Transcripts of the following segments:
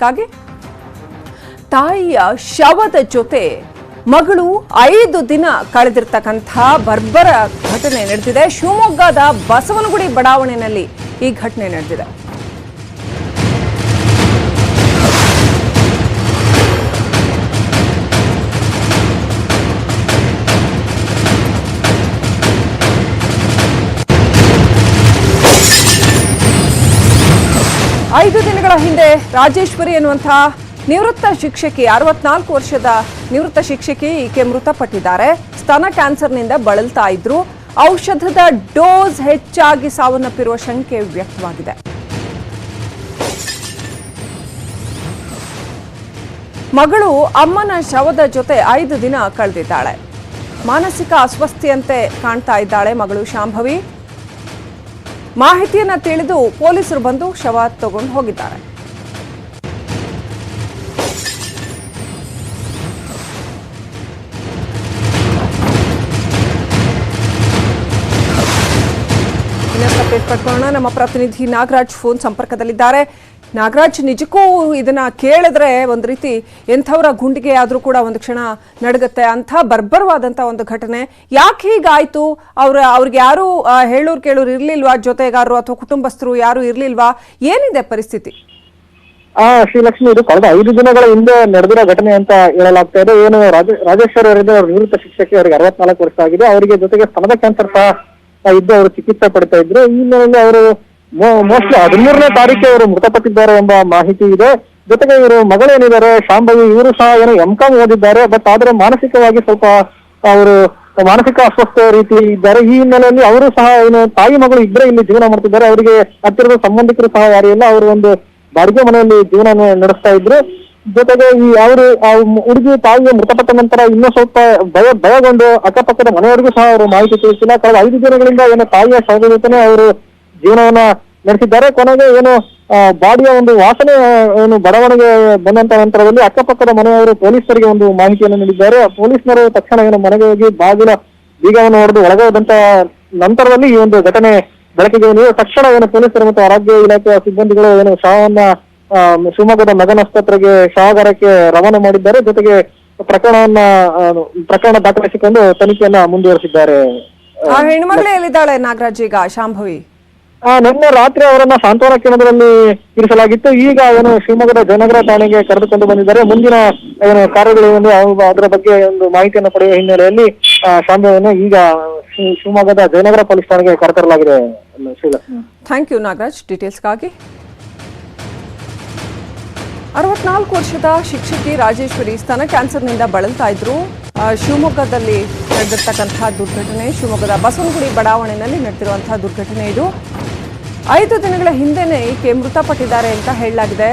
ಡೀಟೇಲ್ಸ್ಗಾಗಿ ತಾಯಿಯ ಶವದ ಜೊತೆ ಮಗಳು ಐದು ದಿನ ಕಳೆದಿರ್ತಕ್ಕಂಥ ಬರ್ಬರ ಘಟನೆ ನಡೆದಿದೆ. ಶಿವಮೊಗ್ಗದ ಬಸವನಗುಡಿ ಬಡಾವಣೆಯಲ್ಲಿ ಈ ಘಟನೆ ನಡೆದಿದೆ. ಐದು ದಿನಗಳ ಹಿಂದೆ ರಾಜೇಶ್ವರಿ ಎನ್ನುವಂತಹ ನಿವೃತ್ತ ಶಿಕ್ಷಕಿ, ಅರವತ್ನಾಲ್ಕು ವರ್ಷದ ನಿವೃತ್ತ ಶಿಕ್ಷಕಿ ಈಕೆ ಮೃತಪಟ್ಟಿದ್ದಾರೆ. ಸ್ತನ ಕ್ಯಾನ್ಸರ್ನಿಂದ ಬಳಲ್ತಾ ಇದ್ರು. ಔಷಧದ ಡೋಸ್ ಹೆಚ್ಚಾಗಿ ಸಾವನ್ನಪ್ಪಿರುವ ಶಂಕೆ ವ್ಯಕ್ತವಾಗಿದೆ. ಮಗಳು ಅಮ್ಮನ ಶವದ ಜೊತೆ ಐದು ದಿನ ಕಳೆದಿದ್ದಾಳೆ. ಮಾನಸಿಕ ಅಸ್ವಸ್ಥೆಯಂತೆ ಕಾಣ್ತಾ ಇದ್ದಾಳೆ ಮಗಳು ಶಾಂಭವಿ. ಮಾಹಿತಿಯನ್ನ ತಿಳಿದು ಪೊಲೀಸರು ಬಂದು ಶವ ತಗೊಂಡು ಹೋಗಿದ್ದಾರೆ. ನಮ್ಮ ಪ್ರತಿನಿಧಿ ನಾಗರಾಜ್ ಫೋನ್ ಸಂಪರ್ಕದಲ್ಲಿದ್ದಾರೆ. ನಾಗರಾಜ್, ನಿಜಕ್ಕೂ ಇದನ್ನ ಕೇಳಿದ್ರೆ ಒಂದು ರೀತಿ ಎಂಥವರ ಗುಂಡಿಗೆ ಆದ್ರೂ ಕೂಡ ಒಂದು ಕ್ಷಣ ನಡಗುತ್ತೆ. ಅಂಥ ಬರ್ಬರವಾದಂಥ ಒಂದು ಘಟನೆ. ಯಾಕೆ ಹೀಗಾಯ್ತು? ಅವ್ರ, ಅವ್ರಿಗೆ ಯಾರು ಹೇಳೋರು ಕೇಳೋರು ಇರ್ಲಿಲ್ವಾ? ಜೊತೆಗಾರರು ಅಥವಾ ಕುಟುಂಬಸ್ಥರು ಯಾರು ಇರ್ಲಿಲ್ವಾ? ಏನಿದೆ ಪರಿಸ್ಥಿತಿ? ಆ, ಶ್ರೀಲಕ್ಷ್ಮಿ, ಇದು ಕಳೆದ ಐದು ದಿನಗಳ ಹಿಂದೆ ನಡೆದಿರೋ ಘಟನೆ ಅಂತ ಹೇಳಲಾಗ್ತಾ ಇದೆ. ಏನು, ರಾಜ ಅವರಿಂದ ನಿವೃತ್ತ ಶಿಕ್ಷಕಿ ಅವರಿಗೆ ಅರವತ್ನಾಲ್ಕು ವರ್ಷ ಆಗಿದೆ. ಅವರಿಗೆ ಜೊತೆಗೆ ಸ್ತನದ ಕ್ಯಾನ್ಸರ್ ಸಹ ಇದ್ದು ಅವರು ಚಿಕಿತ್ಸೆ ಪಡ್ತಾ ಇದ್ರು. ಈ ಹಿನ್ನೆಲೆಯಲ್ಲಿ ಅವರು ಮೋಸ್ಟ್ಲಿ ಹದಿಮೂರನೇ ತಾರೀಕು ಇವರು ಮೃತಪಟ್ಟಿದ್ದಾರೆ ಎಂಬ ಮಾಹಿತಿ ಇದೆ. ಜೊತೆಗೆ ಇವರು ಮಗಳೇನಿದ್ದಾರೆ, ಶಾಂಭವಿ, ಇವರು ಸಹ ಏನೋ ಎಂ ಕಾಮ್ ಓದಿದ್ದಾರೆ ಬಟ್ ಆದ್ರೆ ಮಾನಸಿಕವಾಗಿ ಸ್ವಲ್ಪ, ಅವರು ಮಾನಸಿಕ ಅಸ್ವಸ್ಥ ರೀತಿ ಇದ್ದಾರೆ. ಈ ಹಿನ್ನೆಲೆಯಲ್ಲಿ ಅವರು ಸಹ ಏನು, ತಾಯಿ ಮಗಳು ಇಬ್ಬರೇ ಇಲ್ಲಿ ಜೀವನ ಮಾಡ್ತಿದ್ದಾರೆ. ಅವರಿಗೆ ಹತ್ತಿರದ ಸಂಬಂಧಿಕರು ಸಹ ಯಾರು ಇಲ್ಲ. ಅವರು ಒಂದು ಬಾಡಿಗೆ ಮನೆಯಲ್ಲಿ ಜೀವನ ನಡೆಸ್ತಾ ಇದ್ರು. ಜೊತೆಗೆ ಈ ಅವರು, ಆ ಹುಡುಗಿ ತಾಯಿಗೆ ಮೃತಪಟ್ಟ ನಂತರ ಇನ್ನೂ ಸ್ವಲ್ಪ ಭಯ, ಭಯಗೊಂಡು ಅಕ್ಕಪಕ್ಕದ ಮನೆಯವರಿಗೂ ಸಹ ಅವರು ಮಾಹಿತಿ ತಿಳಿಸಿಲ್ಲ. ಕಳೆದ ಐದು ದಿನಗಳಿಂದ ಏನೋ ತಾಯಿಯ ಜೊತೆನೆ ಅವರು ಜೀವನವನ್ನ ನಡೆಸಿದ್ದಾರೆ. ಕೊನೆಗೆ ಏನು ಬಾಡಿಯ ಒಂದು ವಾಸನೆ ಏನು ಬಡವಣೆಗೆ ಬಂದಂತ ನಂತರದಲ್ಲಿ ಅಕ್ಕಪಕ್ಕದ ಮನೆಯವರು ಪೊಲೀಸರಿಗೆ ಒಂದು ಮಾಹಿತಿಯನ್ನು ನೀಡಿದ್ದಾರೆ. ಪೊಲೀಸರು ತಕ್ಷಣ ಏನು ಮನೆಗೆ ಹೋಗಿ ಬಾಗಿಲ ಬೀಗವನ್ನು ಹೊಡೆದು ಒಳಗೆ ಹೋದಂತ ನಂತರದಲ್ಲಿ ಈ ಒಂದು ಘಟನೆ ಬೆಳಕಿಗೆ ಬಂದಿದೆ. ತಕ್ಷಣ ಏನು ಪೊಲೀಸರು ಮತ್ತು ಆರೋಗ್ಯ ಇಲಾಖೆಯ ಸಿಬ್ಬಂದಿಗಳು ಏನು ಶವವನ್ನ ಆ, ಶಿವಮೊಗ್ಗದ ಮಗನ ಆಸ್ಪತ್ರೆಗೆ ಶವಾಗಾರಕ್ಕೆ ರವಾನೆ ಮಾಡಿದ್ದಾರೆ. ಜೊತೆಗೆ ಪ್ರಕರಣವನ್ನ ಪ್ರಕರಣ ದಾಖಲಿಸಿಕೊಂಡು ತನಿಖೆಯನ್ನ ಮುಂದುವರಿಸಿದ್ದಾರೆ. ಹೆಣ್ಮಗಳೇ ಎಲ್ಲಿದ್ದಾಳೆ ನಾಗರಾಜ್ ಈಗ ಶಾಂಭವಿ? ನಿನ್ನೆ ರಾತ್ರಿ ಅವರನ್ನ ಸಾಂತ್ವನ ಕೇಂದ್ರದಲ್ಲಿ ಇರಿಸಲಾಗಿತ್ತು. ಈಗ ಅವನು ಶಿವಮೊಗ್ಗದ ಜಯನಗರ ಠಾಣೆಗೆ ಕರೆದುಕೊಂಡು ಬಂದಿದ್ದಾರೆ. ಮುಂದಿನ ಏನು ಕಾರ್ಯಗಳೇನು ಅದರ ಬಗ್ಗೆ ಒಂದು ಮಾಹಿತಿಯನ್ನು ಪಡೆಯುವ ಹಿನ್ನೆಲೆಯಲ್ಲಿ ಆ, ಶಾಂಭವಿಯನ್ನು ಈಗ ಶಿವಮೊಗ್ಗದ ಜಯನಗರ ಪೊಲೀಸ್ ಠಾಣೆಗೆ ಕರೆತರಲಾಗಿದೆ ಥ್ಯಾಂಕ್ ಯು ನಾಗರಾಜ್. ಡೀಟೇಲ್ಸ್ಗಾಗಿ ಅರವತ್ನಾಲ್ಕು ವರ್ಷದ ಶಿಕ್ಷಕಿ ರಾಜೇಶ್ವರಿ ಸ್ತನ ಕ್ಯಾನ್ಸರ್ನಿಂದ ಬಳಲ್ತಾ ಇದ್ರು. ಶಿವಮೊಗ್ಗದಲ್ಲಿ ನಡೆದಿರ್ತಕ್ಕಂತಹ ದುರ್ಘಟನೆ ಶಿವಮೊಗ್ಗದ ಬಸವನಗುಡಿ ಬಡಾವಣೆಯಲ್ಲಿ ನಡೆದಿರುವಂತಹ ದುರ್ಘಟನೆ ಇದು. ಐದು ದಿನಗಳ ಹಿಂದೆನೇ ಈಕೆ ಮೃತಪಟ್ಟಿದ್ದಾರೆ ಅಂತ ಹೇಳಲಾಗಿದೆ.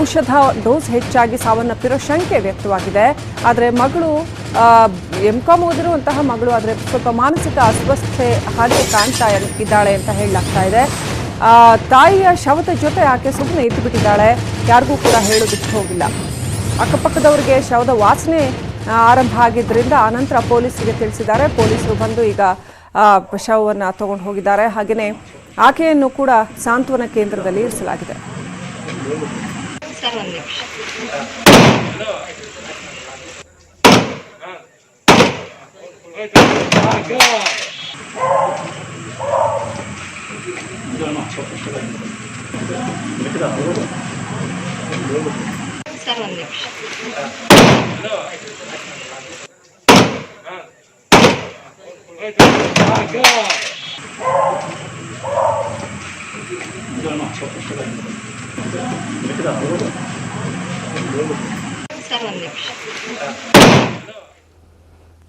ಔಷಧ ಡೋಸ್ ಹೆಚ್ಚಾಗಿ ಸಾವನ್ನಪ್ಪಿರೋ ಶಂಕೆ ವ್ಯಕ್ತವಾಗಿದೆ. ಆದರೆ ಮಗಳು ಎಂ ಕಾಮ್ ಓದಿರುವಂತಹ ಮಗಳು ಆದರೆ ಸ್ವಲ್ಪ ಮಾನಸಿಕ ಅಸ್ವಸ್ಥೆ ಹಾಗೆ ಕಾಣ್ತಾ ಇದ್ದಾಳೆ ಅಂತ ಹೇಳಲಾಗ್ತಾ ಇದೆ. ತಾಯಿಯ ಶವದ ಜೊತೆ ಆಕೆ ಸುಮ್ಮನೆ ಇದ್ದು ಬಿಟ್ಟಿದ್ದಾಳೆ ಯಾರಿಗೂ ಕೂಡ ಹೇಳೋದಕ್ಕೆ ಹೋಗಿಲ್ಲ. ಅಕ್ಕಪಕ್ಕದವರಿಗೆ ಶವದ ವಾಸನೆ ಆರಂಭ ಆಗಿದ್ದರಿಂದ ಆನಂತರ ಪೊಲೀಸರಿಗೆ ತಿಳಿಸಿದ್ದಾರೆ. ಪೊಲೀಸರು ಬಂದು ಈಗ ಶವವನ್ನು ತಗೊಂಡು ಹೋಗಿದ್ದಾರೆ. ಹಾಗೆಯೇ ಆಕೆಯನ್ನು ಕೂಡ ಸಾಂತ್ವನ ಕೇಂದ್ರದಲ್ಲಿ ಇರಿಸಲಾಗಿದೆ. ಸರ್ ಒಂದು ನಿಮಿಷ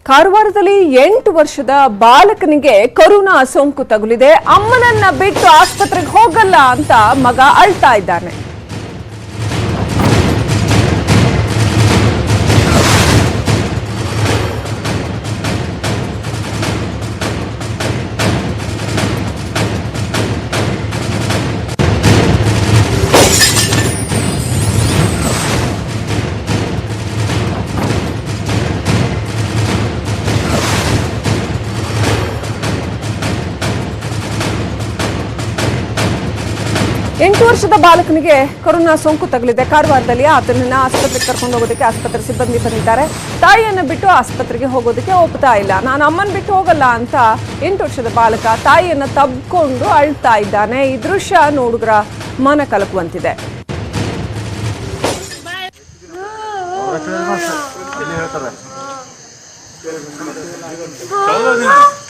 ಕಾರವಾರದಲ್ಲಿ ಎಂಟು ವರ್ಷದ ಬಾಲಕನಿಗೆ ಕೊರೋನಾ ಸೋಂಕು ತಗುಲಿದೆ. ಅಮ್ಮನನ್ನ ಬಿಟ್ಟು ಆಸ್ಪತ್ರೆಗೆ ಹೋಗಲ್ಲ ಅಂತ ಮಗ ಅಳ್ತಾ ಇದ್ದಾನೆ. ಎಂಟು ವರ್ಷದ ಬಾಲಕನಿಗೆ ಕೊರೋನಾ ಸೋಂಕು ತಗುಲಿದೆ. ಕಾರವಾರದಲ್ಲಿ ಆತನನ್ನ ಆಸ್ಪತ್ರೆಗೆ ಕರ್ಕೊಂಡು ಹೋಗೋದಕ್ಕೆ ಆಸ್ಪತ್ರೆ ಸಿಬ್ಬಂದಿ ಬಂದಿದ್ದಾರೆ. ತಾಯಿಯನ್ನು ಬಿಟ್ಟು ಆಸ್ಪತ್ರೆಗೆ ಹೋಗೋದಕ್ಕೆ ಒಪ್ತಾ ಇಲ್ಲ. ನಾನು ಅಮ್ಮನ ಬಿಟ್ಟು ಹೋಗಲ್ಲ ಅಂತ ಎಂಟು ವರ್ಷದ ಬಾಲಕ ತಾಯಿಯನ್ನು ತಬ್ಕೊಂಡು ಅಳ್ತಾ ಇದ್ದಾನೆ. ಈ ದೃಶ್ಯ ನೋಡುಗರ ಮನ ಕಲಕುವಂತಿದೆ.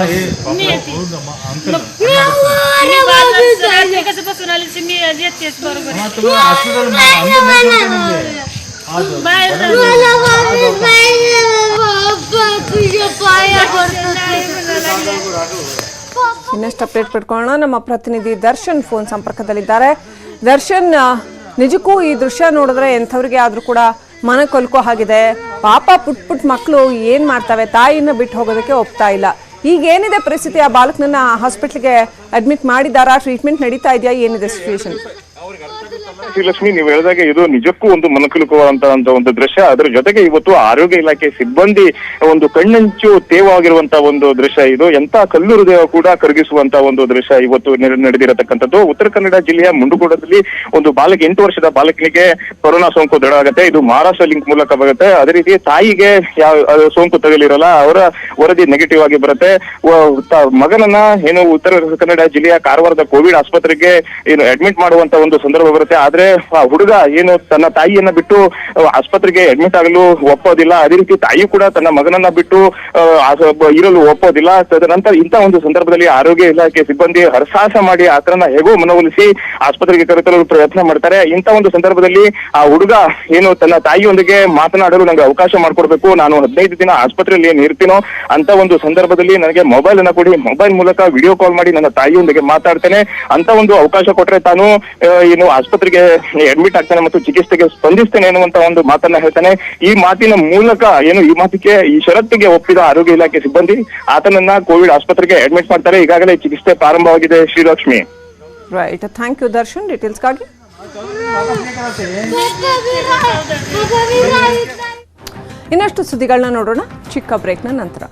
मी येते अंकल मी बाजारात रात्री कसं बसून आली तर मी येतेच बरोबर हा तुम्ही हॉस्पिटल अंकल नाही निघे आज बाहेर ಇನ್ನಷ್ಟು ಅಪ್ಡೇಟ್ ಪಡ್ಕೊಳ್ಳೋಣ ನಮ್ಮ ಪ್ರತಿನಿಧಿ ದರ್ಶನ್ ಫೋನ್ ಸಂಪರ್ಕದಲ್ಲಿದ್ದಾರೆ ದರ್ಶನ್ ಆ, ನಿಜಕ್ಕೂ ಈ ದೃಶ್ಯ ನೋಡಿದ್ರೆ ಎಂಥವ್ರಿಗೆ ಆದ್ರೂ ಕೂಡ ಮನ ಕೊಲ್ಕೋ ಹಾಗಿದೆ ಪಾಪ ಪುಟ್ ಪುಟ್ ಮಕ್ಕಳು ಏನ್ ಮಾಡ್ತವೆ ತಾಯಿನ ಬಿಟ್ಟು ಹೋಗೋದಕ್ಕೆ ಒಪ್ತಾ ಇಲ್ಲ ಈಗ ಏನಿದೆ ಪರಿಸ್ಥಿತಿ? ಆ ಬಾಲಕನನ್ನ ಹಾಸ್ಪಿಟ್ಲಿಗೆ ಅಡ್ಮಿಟ್ ಮಾಡಿದ್ದಾರಾ? ಟ್ರೀಟ್ಮೆಂಟ್ ನಡೀತಾ ಇದೆಯಾ? ಏನಿದೆ ಸಿಚುವೇಶನ್ ಶ್ರೀಲಕ್ಷ್ಮಿ, ನೀವು ಹೇಳಿದಾಗೆ ಇದು ನಿಜಕ್ಕೂ ಒಂದು ಮನಕುಲುಕುವಂತ ಒಂದು ದೃಶ್ಯ. ಅದರ ಜೊತೆಗೆ ಇವತ್ತು ಆರೋಗ್ಯ ಇಲಾಖೆ ಸಿಬ್ಬಂದಿ ಒಂದು ಕಣ್ಣಂಚು ತೇವಾಗಿರುವಂತಹ ಒಂದು ದೃಶ್ಯ ಇದು. ಎಂತ ಕಲ್ಲು ಹೃದಯ ಕೂಡ ಕರಗಿಸುವಂತ ಒಂದು ದೃಶ್ಯ ಇವತ್ತು ನಡೆ- ನಡೆದಿರತಕ್ಕಂಥದ್ದು. ಉತ್ತರ ಕನ್ನಡ ಜಿಲ್ಲೆಯ ಮುಂಡುಗೋಡದಲ್ಲಿ ಒಂದು ಬಾಲಕ, ಎಂಟು ವರ್ಷದ ಬಾಲಕನಿಗೆ ಕೊರೋನಾ ಸೋಂಕು ದೃಢ ಆಗುತ್ತೆ ಇದು ಮಹಾರಾಷ್ಟ್ರ ಲಿಂಕ್ ಮೂಲಕ ಬರುತ್ತೆ. ಅದೇ ರೀತಿ ತಾಯಿಗೆ ಯಾವ ಸೋಂಕು ತಗಲಿರಲ್ಲ, ಅವರ ವರದಿ ನೆಗೆಟಿವ್ ಆಗಿ ಬರುತ್ತೆ. ಮಗನನ್ನ ಏನು ಉತ್ತರ ಕನ್ನಡ ಜಿಲ್ಲೆಯ ಕಾರವಾರದ ಕೋವಿಡ್ ಆಸ್ಪತ್ರೆಗೆ ಏನು ಅಡ್ಮಿಟ್ ಮಾಡುವಂತ ಒಂದು ಸಂದರ್ಭ ಬರುತ್ತೆ. ಆದ್ರೆ ಆ ಹುಡುಗ ಏನು ತನ್ನ ತಾಯಿಯನ್ನ ಬಿಟ್ಟು ಆಸ್ಪತ್ರೆಗೆ ಅಡ್ಮಿಟ್ ಆಗಲು ಒಪ್ಪೋದಿಲ್ಲ. ಅದೇ ರೀತಿ ತಾಯಿ ಕೂಡ ತನ್ನ ಮಗನನ್ನ ಬಿಟ್ಟು ಇರಲು ಒಪ್ಪೋದಿಲ್ಲ. ತದನಂತರ ಇಂತ ಒಂದು ಸಂದರ್ಭದಲ್ಲಿ ಆರೋಗ್ಯ ಇಲಾಖೆ ಸಿಬ್ಬಂದಿ ಹರಸಾಹಸ ಮಾಡಿ ಆತನನ್ನ ಹೇಗೋ ಮನವೊಲಿಸಿ ಆಸ್ಪತ್ರೆಗೆ ಕರೆತರಲು ಪ್ರಯತ್ನ ಮಾಡ್ತಾರೆ. ಇಂತ ಒಂದು ಸಂದರ್ಭದಲ್ಲಿ ಆ ಹುಡುಗ ಏನು ತನ್ನ ತಾಯಿಯೊಂದಿಗೆ ಮಾತನಾಡಲು ನನಗೆ ಅವಕಾಶ ಮಾಡ್ಕೊಡ್ಬೇಕು. ನಾನು ಹದಿನೈದು ದಿನ ಆಸ್ಪತ್ರೆಯಲ್ಲಿ ಏನು ಇರ್ತೀನೋ ಅಂತ ಒಂದು ಸಂದರ್ಭದಲ್ಲಿ ನನಗೆ ಮೊಬೈಲ್ ಅನ್ನ ಕೊಡಿ. ಮೊಬೈಲ್ ಮೂಲಕ ವಿಡಿಯೋ ಕಾಲ್ ಮಾಡಿ ನನ್ನ ತಾಯಿಯೊಂದಿಗೆ ಮಾತಾಡ್ತೇನೆ. ಅಂತ ಒಂದು ಅವಕಾಶ ಕೊಟ್ರೆ ತಾನು ಏನು ಆಸ್ಪತ್ರೆಗೆ ಅಡ್ಮಿಟ್ ಆಗ್ತಾನೆ ಮತ್ತು ಚಿಕಿತ್ಸೆಗೆ ಸ್ಪಂದಿಸ್ತೇನೆ ಎನ್ನುವಂತ ಒಂದು ಮಾತನ್ನ ಹೇಳ್ತಾನೆ. ಈ ಮಾತಿನ ಮೂಲಕ ಏನು ಈ ಮಾತಿಗೆ ಈ ಷರತ್ತಿಗೆ ಒಪ್ಪಿದ ಆರೋಗ್ಯ ಇಲಾಖೆ ಸಿಬ್ಬಂದಿ ಆತನನ್ನ ಕೋವಿಡ್ ಆಸ್ಪತ್ರೆಗೆ ಅಡ್ಮಿಟ್ ಮಾಡ್ತಾರೆ. ಈಗಾಗಲೇ ಚಿಕಿತ್ಸೆ ಪ್ರಾರಂಭವಾಗಿದೆ Srilakshmi. Right thank you Darshan ಡೀಟೇಲ್ಸ್ಗಾಗಿ ಇನ್ನಷ್ಟು ಸುದ್ದಿಗಳನ್ನ ನೋಡೋಣ. ಚಿಕ್ಕ ಬ್ರೇಕ್ನ ನಂತರ.